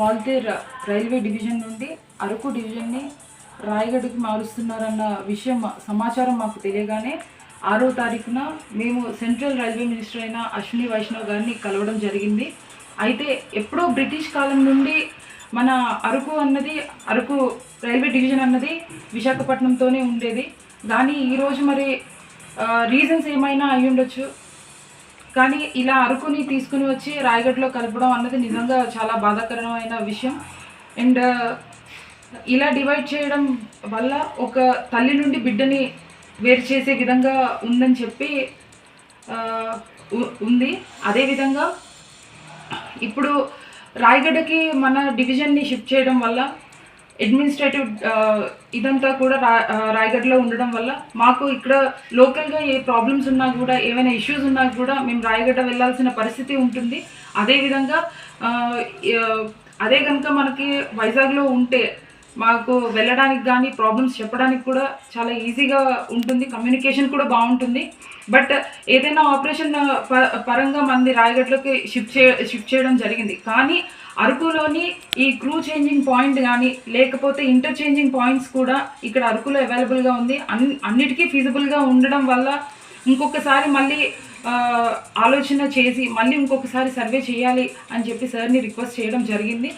Waltair railway division నుండి అరకు డివిజన్ని రాయగఢకి మారుస్తున్నారన్న విషయం సమాచారం మాకు తెలియగానే ఆరో తారీఖున మేము సెంట్రల్ రైల్వే మినిస్టర్ అయిన అశ్విని వైష్ణవ్ గారిని కలవడం జరిగింది. అయితే ఎప్పుడో బ్రిటిష్ కాలం నుండి మన అరకు అన్నది అరకు రైల్వే డివిజన్ అన్నది విశాఖపట్నంతోనే ఉండేది. కానీ ఈరోజు మరి రీజన్స్ ఏమైనా అయి ఉండొచ్చు కానీ ఇలా అరకుని తీసుకుని వచ్చి రాయగఢ్లో కలపడం అన్నది నిజంగా చాలా బాధాకరమైన విషయం. అండ్ ఇలా డివైడ్ చేయడం వల్ల ఒక తల్లి నుండి బిడ్డని వేరు చేసే విధంగా ఉందని చెప్పి ఉ- ఉంది. అదేవిధంగా ఇప్పుడు రాయగఢకి మన డివిజన్ని షిఫ్ట్ చేయడం వల్ల అడ్మినిస్ట్రేటివ్ uh, ఇదంతా కూడా రా uh, ఆ, రాయగఢ్లో ఉండడం వల్ల మాకు ఇక్కడ లోకల్గా ఏ ప్రాబ్లమ్స్ ఉన్నా కూడా ఏమైనా ఇష్యూస్ ఉన్నా కూడా మేము రాయగఢ వెళ్ళాల్సిన పరిస్థితి ఉంటుంది. అదేవిధంగా అదే కనుక uh, మనకి వైజాగ్లో ఉంటే మాకు వెళ్ళడానికి కానీ ప్రాబ్లమ్స్ చెప్పడానికి కూడా చాలా ఈజీగా ఉంటుంది. కమ్యూనికేషన్ కూడా బాగుంటుంది. బట్ ఏదైనా ఆపరేషన్ ప- పరంగా మంది రాయగఢ్లోకి షిఫ్ట్ చే షిఫ్ట్ చేయడం జరిగింది. కానీ అరకులోని ఈ క్రూ చేంజింగ్ పాయింట్ కానీ లేకపోతే ఇంటర్చేంజింగ్ పాయింట్స్ కూడా ఇక్కడ అరకులో అవైలబుల్గా ఉంది. అన్ అన్నిటికీ ఫీజిబుల్గా ఉండడం వల్ల ఇంకొకసారి మళ్ళీ ఆలోచన చేసి మళ్ళీ ఇంకొకసారి సర్వే చేయాలి అని చెప్పి సార్ని రిక్వెస్ట్ చేయడం జరిగింది.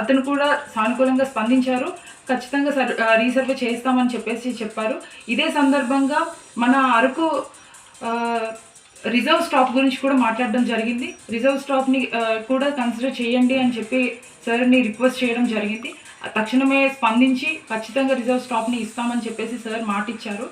అతను కూడా సానుకూలంగా స్పందించారు. ఖచ్చితంగా సర్ రీసర్వే చేస్తామని చెప్పేసి చెప్పారు. ఇదే సందర్భంగా మన అరకు రిజర్వ్ స్టాప్ గురించి కూడా మాట్లాడడం జరిగింది. రిజర్వ్ స్టాప్ని కూడా కన్సిడర్ చేయండి అని చెప్పి సార్ని రిక్వెస్ట్ చేయడం జరిగింది. తక్షణమే స్పందించి ఖచ్చితంగా రిజర్వ్ స్టాప్ని ఇస్తామని చెప్పేసి సార్ మాటిచ్చారు.